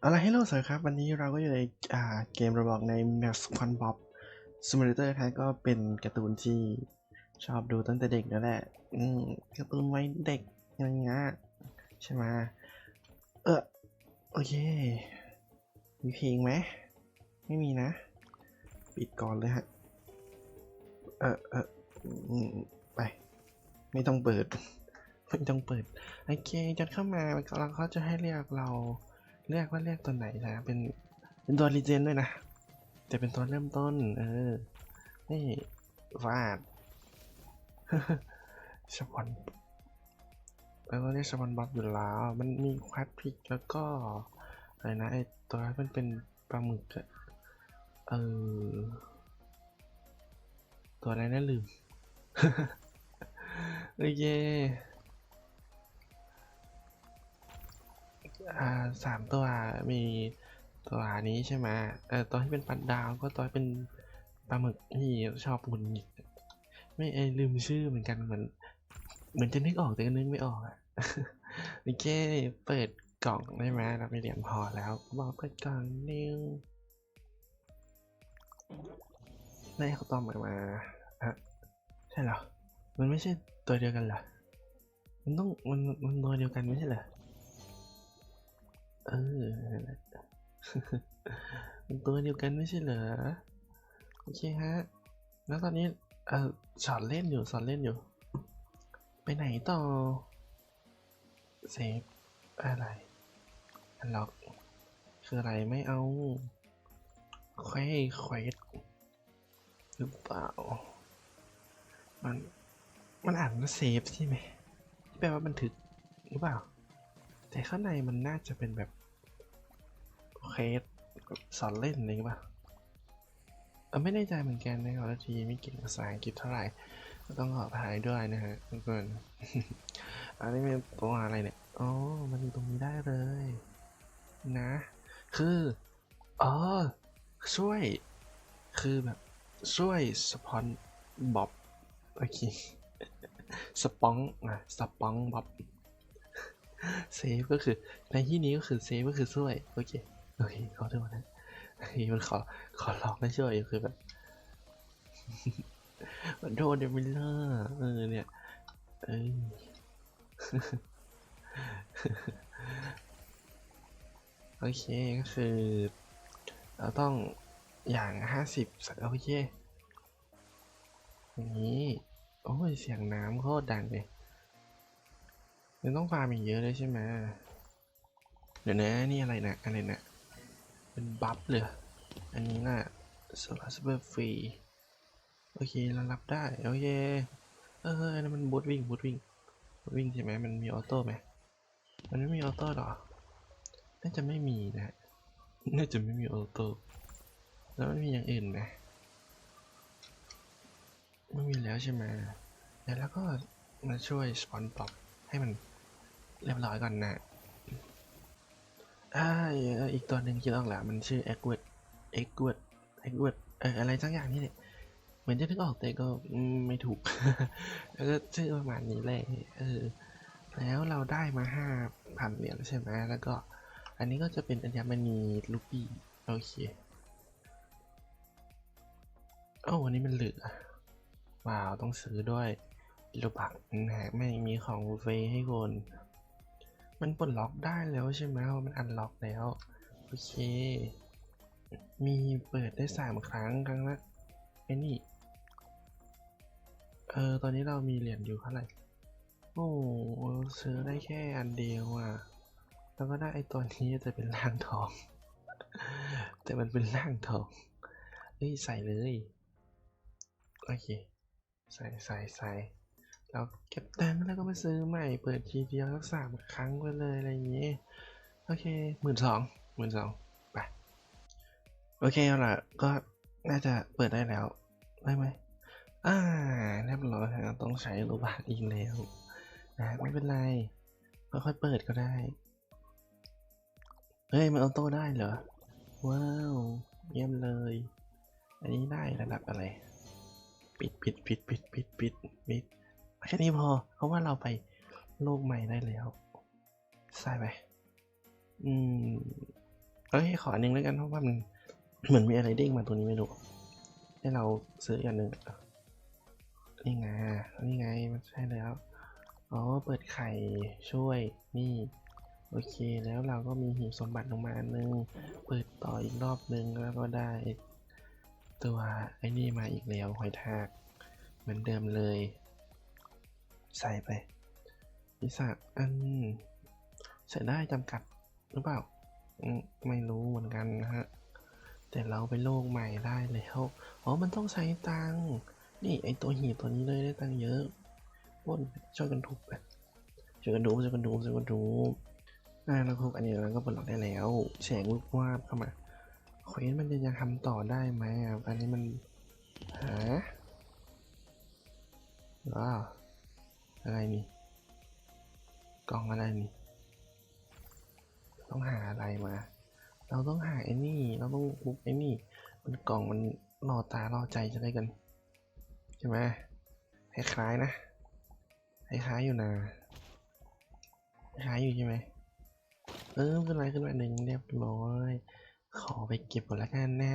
เอาล่ะฮัลโลสวัสดีครับ วันนี้เราก็อยู่ในเกมระบอกใน Max q u a n b o b Simulator แท้ก็เป็นการ์ตูนที่ชอบดูตั้งแต่เด็กนั่นแหละอืมการ์ตูนไว้เด็กอย่างเงี้ยใช่ไหมเออโอเค มีเพลงไหม ไม่มีนะ ปิดก่อนเลยฮะ เออเออไป ไม่ต้องเปิด ไม่ต้องเปิด โอเคจนเข้ามาเราเขาจะให้เรียกเรา เรียกว่าเรียกตัวไหนนะ เป็นเป็นตัวรีเจนด้วยนะ แต่เป็นตัวเริ่มต้น เออ นี่วาดชปอนแล้วก็เรียกชปอนบัฟอยู่แล้ว มันมีควาดพริกแล้วก็อะไรนะไอตัวมันเป็นปลาหมึกอะเออ ตัวอะไรนะลืม โอเค อ่าสามตัวมีตัวนี้ใช่ไหมเออตัวที่เป็นปัดดาวก็ตัวที่เป็นปลาหมึกที่ชอบหงุนหงิดไม่เอลืมชื่อเหมือนกันเหมือนเหมือนจะนึกออกแต่ก็นึกไม่ออกอะโอเคเปิดกล่องได้ไหมเราไปเหรียญพอแล้วบอกเปิดกล่องนิวได้เขาต้อมมามาอะใช่เหรอมันไม่ใช่ตัวเดียวกันเหรอมันต้องมันมันตัวเดียวกันไม่ใช่เหรอ เออนั่นแหละมันตัวเดียวกันไม่ใช่เหรอ โอเคฮะ แล้วตอนนี้ เออสอนเล่นอยู่สอนเล่นอยู่ ไปไหนต่อ เซฟ อะไร อันล็อก คืออะไรไม่เอาเควสเควสหรือเปล่า มัน มันอ่านว่าเซฟใช่ไหมที่แปลว่าบันทึกหรือเปล่า แต่ข้างในมันน่าจะเป็นแบบ เคสสอนเล่นอะไรอย่างเงี้ป่ะเออไม่แน่ใจเหมือนกันนะครับทีไม่เก่งภาษาอังกฤษเท่าไหร่ก็ต้องขออภัยด้วยนะฮะทุกคนอันนี้เป็นตัวอะไรเนี่ยอ๋อมันอยู่ตรงนี้ได้เลย นะ คืออ๋อช่วย คือแบบ ช่วยสปอนบ๊อบโอเคสปองอะสปองบ๊อบเซฟก็คือในที่นี้ก็คือเซฟก็คือช่วย โอเค โอเคขอโทษนะเฮ้ยมันขอขอลองให้ช่วยคือแบบมันโดนเดมิลเลอร์เออเนี่ยเออโอเคก็คือ เราต้องอย่างห้าสิบโอเคอย่างนี้โอ้ยเสียงน้ำโคตรดังเลยมันต้องฟาร์มอีกเยอะเลยใช่ไหมเดี๋ยวนะนี่อะไรนะอะไรนะ เป็นบัฟเลย อันนี้น่ะสลัสเบอร์ฟรี โอเคเรารับได้ โอเค เอออันนั้นมันบูทวิ่งบูทวิ่งบูทวิ่งใช่ไหมมันมีออโต้ไหมมันไม่มีออโต้หรอ น่าจะไม่มีนะ น่าจะไม่มีออโต้ แล้วไมันมีอย่างอื่นไหมไม่มีแล้วใช่ไหมแล้วก็มาช่วยสปอนปรับให้มันเรียบร้อยก่อนนะ อ่าอีกตัวหนึ่งคิดออกแล้วมันชื่อ e g w a r d e g w a r d e g w a r d เอออะไรสักอย่างนี่แหละเหมือนจะนึกออกแต่ก็ไม่ถูก แล้วก็ชื่อประมาณนี้แหละเออแล้วเราได้มาห้าพันเหรียญใช่ไหมแล้วก็ อันนี้ก็จะเป็นอัญมณีลูปี้โอเคโอ้วันนี้มันเหลือว้าว ต้องซื้อด้วยโลบักนะฮะไม่มีของฟเฟ่ให้คน มันปลดล็อกได้แล้วใช่ไหมมันอันล็อกแล้ว โอเค มีเปิดได้สามครั้งครั้งละไอ้นี่ เออ ตอนนี้เรามีเหรียญอยู่เท่าไหร่ โอ้ซื้อได้แค่อันเดียวอะ แล้วก็ได้ไอ้ตัวนี้จะเป็นร่างทอง แต่มันเป็นร่างทองเฮ้ยใส่เลย โอเค ใส่ใส่ใส่ เราเก็บแตังค์แล้วก็มาซื้อใหม่ เปิดทีเดียวสักสามครั้งไปเลยอะไรอย่างงี้ โอเคหมื่นสองหมื่นสองไป โอเคเอาล่ะ ก็น่าจะเปิดได้แล้ว ได้ไหมอ่าเรียบร้อยแล้วต้องใช้รูบาทอีกแล้วนะไม่เป็นไรค่อยๆเปิดก็ได้ เฮ้ย มันออโต้ได้เหรอ ว้าว เยี่ยมเลย อันนี้ได้ระดับอะไร ปิดปิดปิดปิดปิดปิดปิด แค่นี้พอ เพราะว่าเราไปโลกใหม่ได้แล้วใช่ไหมอืมเอ้ยขออันหนึงแล้วกันเพราะว่ามันเหมือนมีอะไรเด้งมาตัวนี้ไม่รู้ ให้เราซื้ออีกอันหนึ่งนี่ไง นี่ไง มันใช่แล้ว อ๋อ เปิดไข่ช่วย นี่ โอเค แล้วเราก็มีหีบสมบัติลงมาอันนึง เปิดต่ออีกรอบนึงแล้วก็ได้ ตัวไอ้นี่มาอีกแล้วหอยทาก เหมือนเดิมเลย ใส่ไปพิศาจอันใส่ได้จำกัดหรือเปล่าไม่รู้เหมือนกันนะฮะ แต่เราไปโลกใหม่ได้แล้วอ๋อมันต้องใช้ตังนี่ไอตัวหีบตัวนี้เลยได้ตังเยอะปล้นช่วยกันทุบไปช่วยกันดูช่วยกันดูช่วยกันดูอ่าแล้วทุบอันนี้เราก็ปลดล็อกได้แล้ว แสงลูกวาบเข้ามาเควสมันจะยังทำต่อได้ไหมอะอันนี้มันหาว้าว อะไรนี่ กล่องอะไรนี่ ต้องหาอะไรมา เราต้องหาไอ้นี่ เราต้องบุกไอ้นี่ มันกล่องมันล่อตาล่อใจจะได้กัน ใช่ไหมคล้ายๆนะคล้ายๆอยู่นะคล้ายอยู่ใช่ไหมเออขึ้นมาขึ้นมาหนึ่งเรียบร้อย ขอไปเก็บก่อนละกันนะ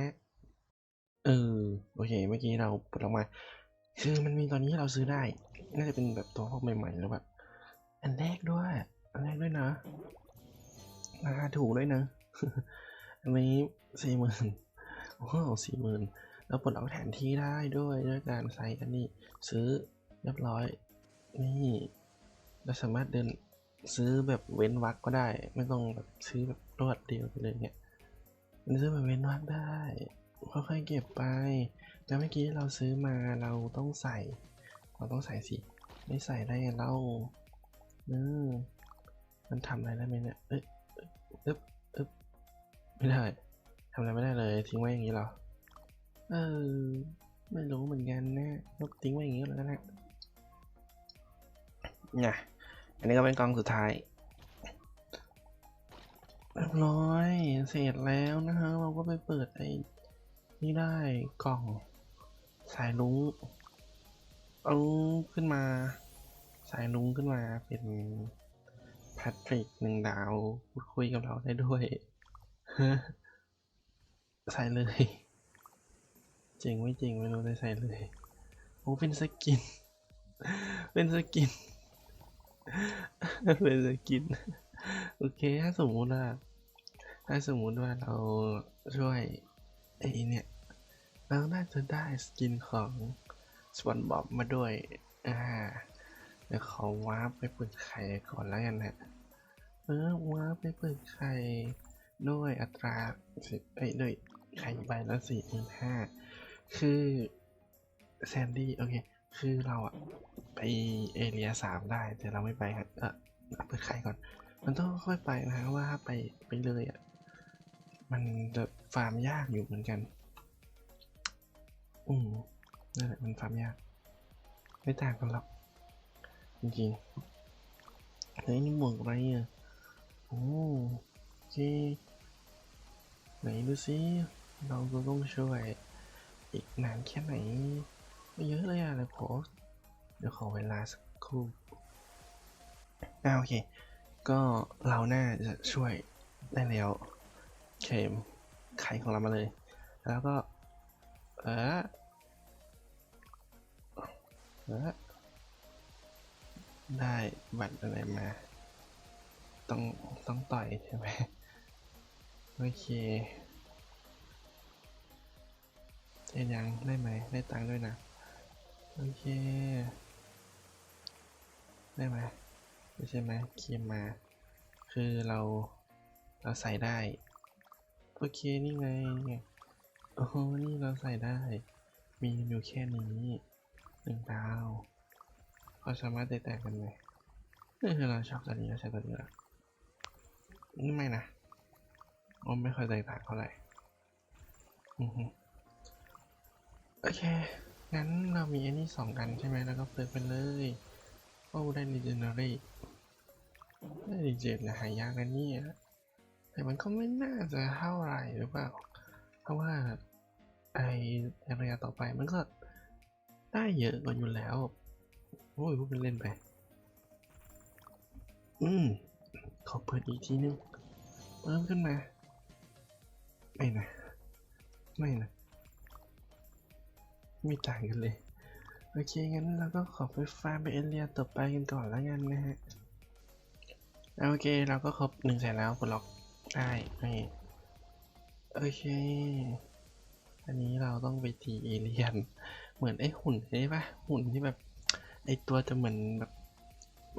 เออโอเค เมื่อกี้เราปลดออกมา คือมันมีตอนนี้เราซื้อได้ น่าจะเป็นแบบตัวพวกใหม่ๆแล้วแบบอันแรกด้วย อันแรกด้วยนะราคาถูกด้วยนะ อันนี้สี่หมื่นว้าวสี่หมื่นแล้วปลดล็อกแผนที่ได้ด้วยด้วยการใส่อันนี้ซื้อเรียบร้อย นี่เราสามารถเดินซื้อแบบเว้นวรรคก็ได้ ไม่ต้องแบบซื้อแบบรวดเดียวไปเลยเนี่ยมันซื้อแบบเว้นวรรคได้ค่อยๆเก็บไป แล้วเมื่อกี้เราซื้อมาเราต้องใส่ เราต้องใส่สิ ไม่ใส่ได้ไงเราเออมันทำอะไรได้ไหมเนี่ย เอ้ยอึ๊บอึ๊บไม่ได้ทำอะไรไม่ได้เลย ทิ้งไว้อย่างนี้เหรอ เออ ไม่รู้เหมือนกันนะก็ทิ้งไว้อย่างนี้แล้วกันนะเนี่ยอันนี้ก็เป็นกล่องสุดท้ายเรียบร้อย เสร็จแล้วนะฮะ เราก็ไปเปิดไอ้นี่ได้กล่องสายลุง เอาขึ้นมา สายลุงขึ้นมาเป็นแพทริกหนึ่งดาว พูดคุยกับเราได้ด้วยใส่เลยจริงไม่จริงไม่รู้ได้ใส่เลยโอ้เป็นสกิน เป็นสกิน เป็นสกิน โอเคถ้าสมมุติว่าถ้าสมมุติว่าเราช่วยไอ้เนี่ย เราน่าจะได้สกินของ สปอนบอบมาด้วย อ่า เดี๋ยวขอวาร์ปไปเปิดไข่ก่อนแล้วกันนะเออวาร์ปไปเปิดไข่ด้วยอัตราสิบเอ้ยด้วยไข่ใบละสี่ถึงห้าคือแซนดี้โอเค คือเราอะไปเอเรียสามได้ แต่เราไม่ไปครับเออเปิดไข่ก่อน มันต้องค่อยไปนะว่าถ้าไปไปเลยอะมันจะฟาร์มยากอยู่เหมือนกัน อืม นั่นแหละมันฟาร์มยากไม่ต่างกันหรอกจริงๆเฮ้ยนี่หมวกอะไรอะโอ้โอเคไหนดูสิเราก็ต้องช่วยอีกนานแค่ไหนไม่เยอะเลยอะเลยโพสเดี๋ยวขอเวลาสักครู่อ่าโอเค ก็เราน่าจะช่วยได้แล้วเคมไขของเรามาเลย แล้วก็ เออ ได้บัตรอะไรมา ต้อง ต้องต่อยใช่ไหมโอเคเอ็นยังได้ไหม ได้ตังค์ด้วยนะ โอเค ได้ไหมไม่ใช่ไหมเคียมมา คือเรา เราใส่ได้ โอเค นี่ไง โอ้โหนี่เราใส่ได้ มีอยู่แค่นี้ หนึ่งดาวก็สามารถแตกต่งกันไหมนี่คือเราชอบตัวนี้เราใช้ตัวนี้ละนี่ไม่นะโอ้ไม่ค่อยแตกต่างเท่าไหร่โอเค งั้นเรามีอันนี้สองกันใช่ไหมแล้วก็เปิดไปเลยโอ้ได้ legendary ได้ legend นะหายากนะเนี่ยแต่มันก็ไม่น่าจะเท่าไหร่หรือเปล่า เพราะว่าไอในระยะต่อไปมันก็ ได้เยอะกว่าอยู่แล้ว โอ้ยพูดเป็นเล่นไป อืมขอเปิดอีกทีนึงเพิ่มขึ้นมา ไม่นะ ไม่นะ ไม่ต่างกันเลย โอเค งั้นเราก็ขอไปฟาร์มไปเอเรียต่อไปกันก่อนแล้วกันนะฮะ โอเค เราก็ครบหนึ่งแสนแล้วกดล็อกได้นี่โอเค อันนี้เราต้องไปตีเอเลียน เหมือนไอ้หุ่นใช่ปะหุ่นที่แบบ ไอ้ตัวจะเหมือนแบบ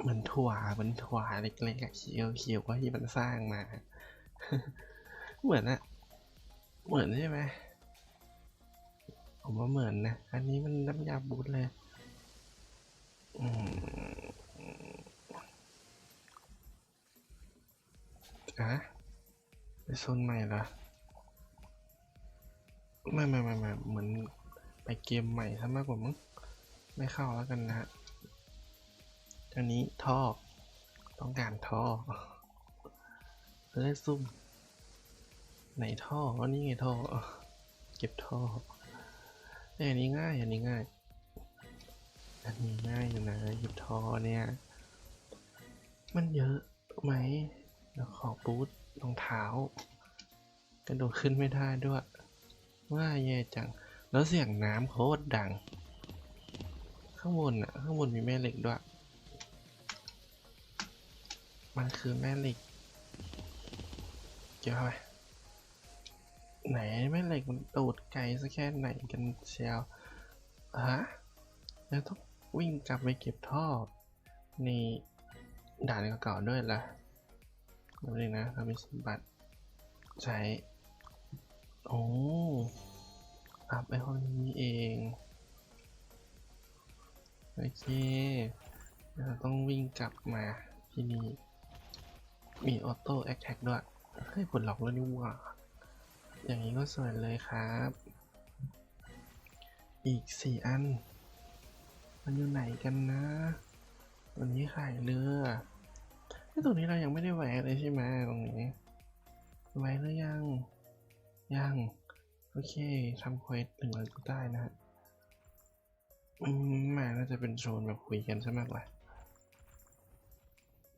เหมือนถั่วเหมือนถั่วเล็กๆเขียวเขียวว่าที่มันสร้างมา เหมือนอะเหมือนใช่ไหมผมว่าเหมือนนะ อันนี้มันน้ำยาบูทเลยอืมอะไปโซนใหม่เหรอ ไม่ไม่ไม่ไม่เหมือน ไปเกมใหม่ซะมากกว่ามั้งไม่เข้าแล้วกันนะฮะอันนี้ท่อ ต้องการท่อเลยซุ่มไหนท่ออันนี้ไงท่อ เก็บท่อเอ้ยอันนี้ง่าย อันนี้ง่าย อันนี้ง่ายอยู่นะเก็บท่อเนี่ย มันเยอะไหมแล้วขอบูทรองเท้ากระโดดขึ้นไม่ได้ด้วย ว่าแย่จัง แล้วเสียงน้ำโคตรดัง ข้างบนอะข้างบนมีแม่เหล็กด้วย มันคือแม่เหล็กเกี่ยวเข้าไปไหนแม่เหล็กมันโดดไกลสักแค่ไหนกันเชียวฮะแล้วต้องวิ่งกลับไปเก็บท่อในด่านเก่าๆด้วยล่ะดูเลยนะเรามีสมบัติใช้ โอ้ อัพไปห้องนี้เอง โอเคเราต้องวิ่งกลับมาที่นี่ มีออโต้แอคแท็กด้วยเฮ้ยปลดล็อกแล้วนี่หว่า อย่างนี้ก็สวยเลยครับ อีกสี่อัน มันอยู่ไหนกันนะ วันนี้ขายเรือไอ้ตรงนี้เรายังไม่ได้แหวะเลยใช่ไหมตรงนี้แหวะหรือยัง ยัง โอเคทำเควสหนึ่งเลยก็ได้นะฮะอืมแม่น่าจะเป็นโซนแบบคุยกันซะมากกว่า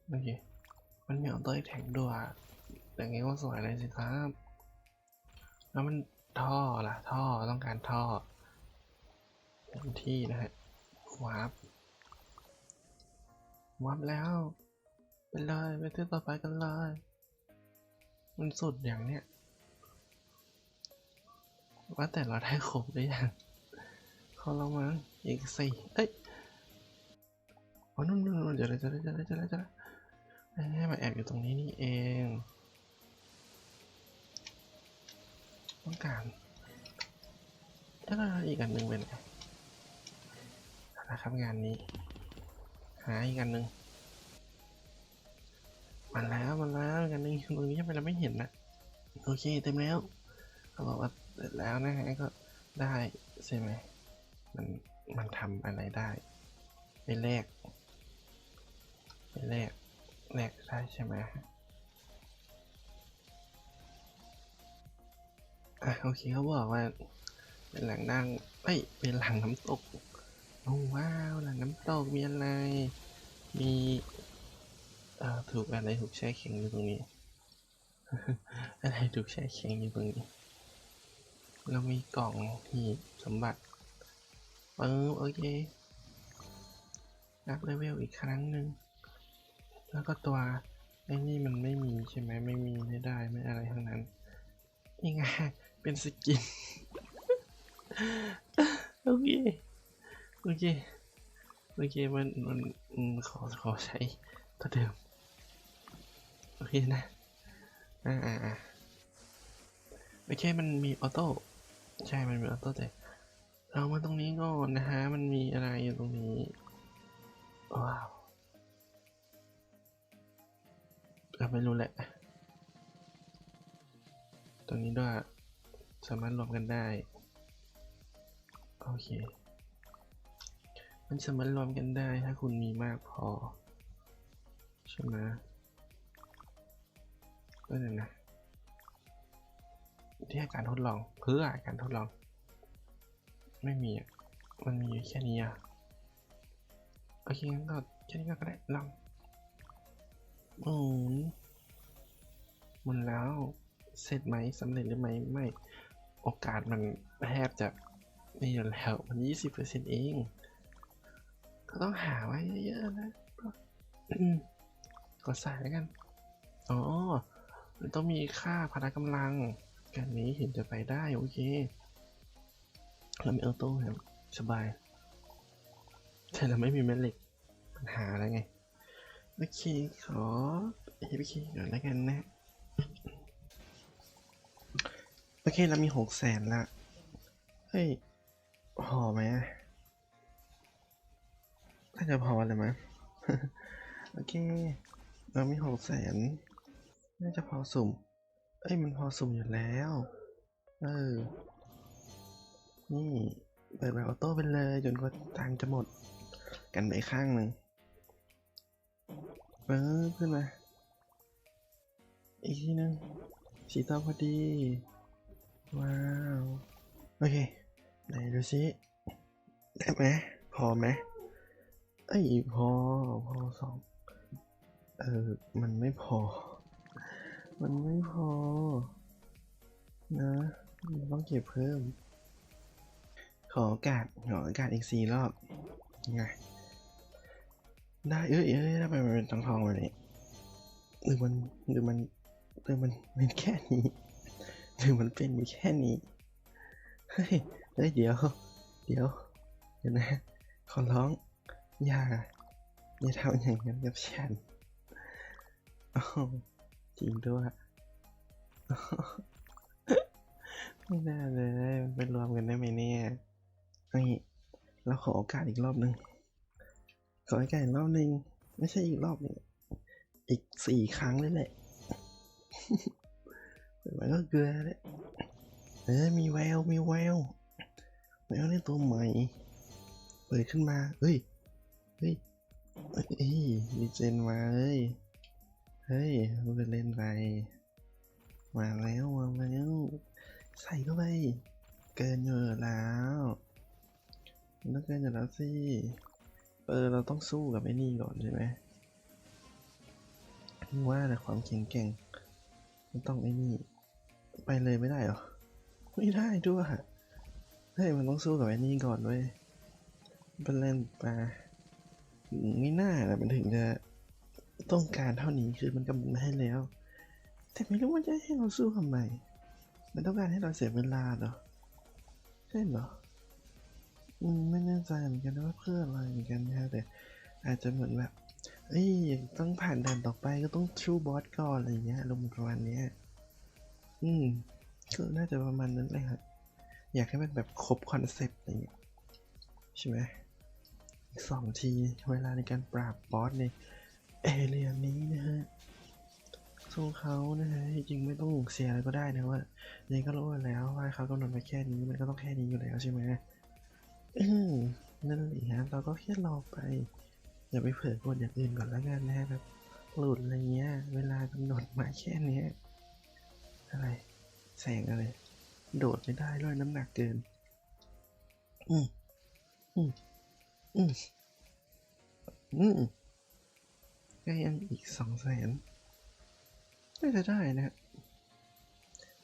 โอเคมันมีออโต้แท็กด้วยอย่างงี้ก็สวยเลยสิครับ แล้วมันท่อล่ะ ท่อต้องการท่อเต็มที่นะฮะวาร์ปวาร์ปแล้วไปเลยไปที่ต่อไปกันเลย มันสุดอย่างเนี้ย ว่าแต่เราได้ครบหรือยังขาเรามั้งอีกสี่เอ้ยอ๋อนู่นนู่นนู่นเดี๋ยวเลยจะได้จะได้จะได้จะได้ให้มาแอบอยู่ตรงนี้นี่เองต้องการแล้วก็อีกอันหนึ่งเป็นไงนะครับงานนี้ หาอีกอันหนึ่งมาแล้วมาแล้วอีกอันหนึ่งตรงนี้ทำไมเราไม่เห็นนะ โอเคเต็มแล้วเขาบอกว่า เสร็จแล้วนะฮะก็ได้ใช่ไหมมันมันทำอะไรได้ ไปแลกไปแลกแลกได้ใช่ไหมอะโอเคเขาบอกว่าเป็นแหล่งนั่งเอ้ยเป็นหลังน้ำตกโอ้ว้าวหลังน้ำตกมีอะไร มีเอ่อถูกอะไรถูกแช่แข็งอยู่ตรงนี้ อะไรถูกแช่แข็งอยู่ตรงนี้ เรามีกล่องหีบสมบัติเออโอเคอัพเลเวลอีกครั้งหนึ่ง แล้วก็ตัวไอ้นี่มันไม่มีใช่ไหมไม่มีไม่ได้ไม่อะไรทั้งนั้นนี่ไงเป็นสกิน โอเค โอเค โอเคมันมันขอขอใช้ตัวเดิม โอเคนะ อ่าอ่าอ่าโอเคมันมีออโต้ ใช่มันมีออโต้แต่เรามาตรงนี้ก่อนนะฮะ มันมีอะไรอยู่ตรงนี้ ว้าวเราไม่รู้แหละ ตรงนี้ด้วย สามารถรวมกันได้ โอเค มันสามารถรวมกันได้ถ้าคุณมีมากพอ ใช่ไหมก็เลยนะ ที่ให้การทดลองเพื่อการทดลอง ไม่มีมันมีแค่นี้อะโอเคงั้นก็แค่นี้ก็ได้ลองหมุนหมุนแล้วเสร็จไหมสำเร็จหรือไม่ไม่โอกาสมันแทบจะนี่อยู่แล้วมันยี่สิบเปอร์เซ็นต์เอง ก็ต้องหาไว้เยอะๆนะกดใส่แล้วกัน อ๋อ มันต้องมีค่าพละกำลัง การนี้เห็นจะไปได้โอเคเราไม่เอาโต้ครับสบาย แต่เราไม่มีแม่เหล็กปัญหาอะไรไง โอเค ขอเอพีเคก่อนแล้วกันนะ โอเค เรามีหกแสนละ เฮ้ยพอไหมน่าจะพอเลยมั้ยโอเค เรามีหกแสนน่าจะพอสุ่ม เอ้ยมันพอสุ่มอยู่แล้ว เออ นี่เปิดแบบออโต้ไปเลยจนกว่าตังจะหมด กันไปข้างหนึ่งเออขึ้นมา อีกทีหนึงสีตาพอดี ว้าว โอเค ไหนดูซิได้ไหมพอไหมเอ้ยพอ พอสอง เออ มันไม่พอ มันไม่พอ นะมันต้องเก็บเพิ่ม ขอโอกาสขอโอกาสอีกสี่รอบไงได้เอ้ยเอ้ยทำไมมันเป็นทองทองแบบนี้หรือมันหรือมันหรือมันเป็นแค่นี้หรือมันเป็นแค่นี้เฮ้ยเฮ้ยเดี๋ยว เดี๋ยวเดี๋ยวนะขอร้อง อย่าอย่าทำอย่างนั้นกับฉันอ้าว จริงด้วย ไม่น่าเลยมันไปรวมกันได้ไหมเนี่ยนี่เราขอโอกาสอีกรอบหนึ่งขอโอกาสอีกรอบหนึ่งไม่ใช่อีกรอบนึงอีกสี่ครั้งเลยแหละเปิดมาก็เกลือเลยเออมีแวว มีแวว แววในตัวใหม่ เปิดขึ้นมา เฮ้ย เฮ้ย เฮ้ยดีเจนมาเฮ้ย เฮ้ยมันเป็นเล่นไปมาแล้วมาแล้ว ใส่เข้าไป เกินอยู่แล้วมันต้องเกินอยู่แล้วสิ เออเราต้องสู้กับไอ้นี่ก่อนใช่ไหมว่าแต่ความแข็งแกร่งมันต้องไอ้นี่ ไปเลยไม่ได้หรอ ไม่ได้ด้วยเฮ้ยมันต้องสู้กับไอ้นี่ก่อนเว้ยเป็นเล่นไปไม่น่าแหละมันถึงจะ ต้องการเท่านี้คือมันกำหนดมาให้แล้ว แต่ไม่รู้ว่าจะให้เราสู้ทำไม มันต้องการให้เราเสียเวลาเหรอใช่เหรออืมไม่แน่ใจเหมือนกันว่าเพื่ออะไรเหมือนกันนะแต่อาจจะเหมือนแบบเอ้ยต้องผ่านด่านต่อไปก็ต้องชูบอสก่อนอะไรเงี้ยลงประมาณเนี้ยอืมก็น่าจะประมาณนั้นเลยครับอยากให้มันแบบครบคอนเซปต์อะไรเงี้ยใช่ไหมอีกสองทีเวลาในการปราบบอสใน เอเรียนี้นะฮะสู้เขานะฮะจริงไม่ต้องเสียอะไรก็ได้นะว่ายังก็รู้แล้วว่าเขากำหนดมาแค่นี้มันก็ต้องแค่นี้อยู่แล้วใช่ไหมนั่นแหละฮะเราก็แค่รอไป อย่าไปเผลอกดอย่างอื่นก่อนแล้วกันนะฮะแบบหลุดอะไรเงี้ย เวลากำหนดมาแค่นี้อะไรแสงอะไร โดดไม่ได้ด้วยน้ำหนักเกิน อืมอืมอืมอืม ก็ยังอีกสองแสนน่าจะได้นะ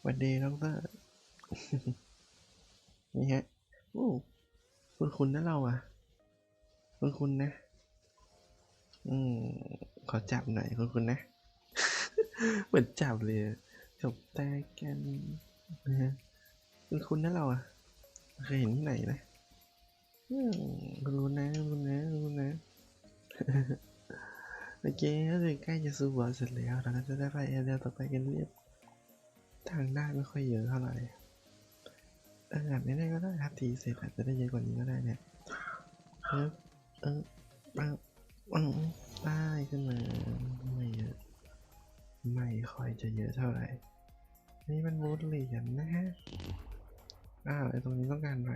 วันเดย์ดอกเตอร์นี่ฮะโอ้คุณคุณนะเราอะคุณคุณนะ อืม ขอจับหน่อยคุณคุณนะ เหมือนจับเลยจบแต่กันนะฮะคุณคุณนะเราอะเคยเห็นที่ไหนนะอืมคุณรู้นะคุณนะคุณนะ โอเคก็คือใกล้จะสู้บอสเสร็จแล้วเราก็จะได้ไปเอเรียต่อไปกันเรียบทางได้ไม่ค่อยเยอะเท่าไหร่เอออาจไม่ได้ก็ได้ครับทีเสร็จอาจจะได้เยอะกว่านี้ก็ได้เนี่ยเออเออเออเออได้ขึ้นมาไม่เยอะไม่ค่อยจะเยอะเท่าไหร่นี่มันมูดเหรียญนะฮะอ้าวไอ้ตรงนี้ต้องการอะไร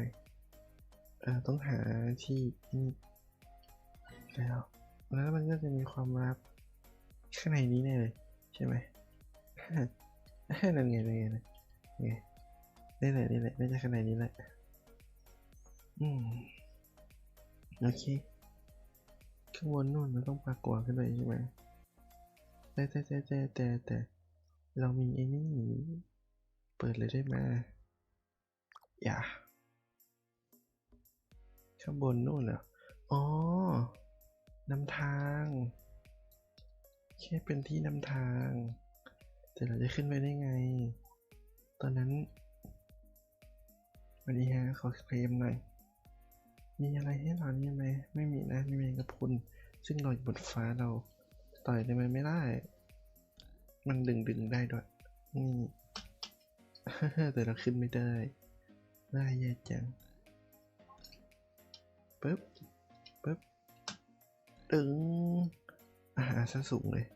เออต้องหาที่นี่แล้ว แล้วมันก็จะมีความลับข้างในนี้แน่เลยใช่ไหมนั่นไงนั่นไงนั่นไงนี่แหละนี่แหละน่าจะข้างในนี้แหละอืมโอเคข้างบนนู่นมันต้องปรากฏขึ้นไปใช่ไหมแต่แต่แต่แต่แต่แต่เรามีไอ้นี่เปิดเลยได้ไหมอย่าข้างบนนู่นเหรออ๋อ นำทางแค่เป็นที่นำทาง แต่เราจะขึ้นไปได้ไง ตอนนั้นวันนี้ฮะขอเคลมหน่อย มีอะไรให้เรานี่ไหม ไม่มีนะมีเมงกะพุนซึ่งลอยอยู่บนฟ้าเรา ต่อยได้ไหมไม่ได้ มันดึงดึงได้ด้วย นี่ แต่เราขึ้นไม่ได้ ได้แย่จังปึ๊บ ดึงอาหารซะสูงเลย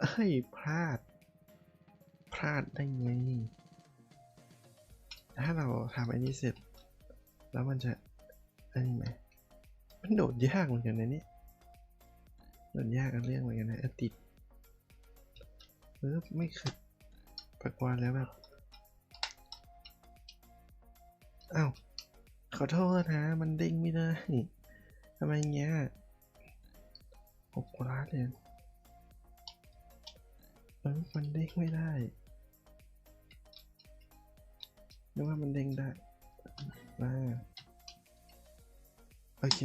เอ้ย พลาด พลาดได้ไงถ้าเราทำไอ้นี้เสร็จ แล้วมันจะอันนี้ไหมมันโดดยากเหมือนกันนะเนี่ยโดดยากกันเรื่องเหมือนกันนะอติดปึ๊บไม่เคยประกวนแล้วแบบอ้าวขอโทษนะ มันเด้งไม่ได้ทำไมเงี้ย หกล้านเลยเออมันเด้งไม่ได้นึกว่ามันเด้งได้มาโอเค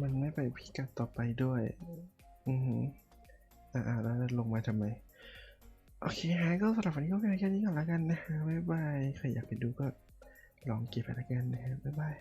มันไม่ไปพิกัดต่อไปด้วย อือหืออ่าแล้วลงมาทำไม โอเคฮะก็สำหรับวันนี้ก็เป็นแค่นี้ก่อนแล้วกันนะฮะบ๊ายบาย ใครอยากไปดูก็ลองเก็บไปแล้วกันนะฮะบ๊ายบาย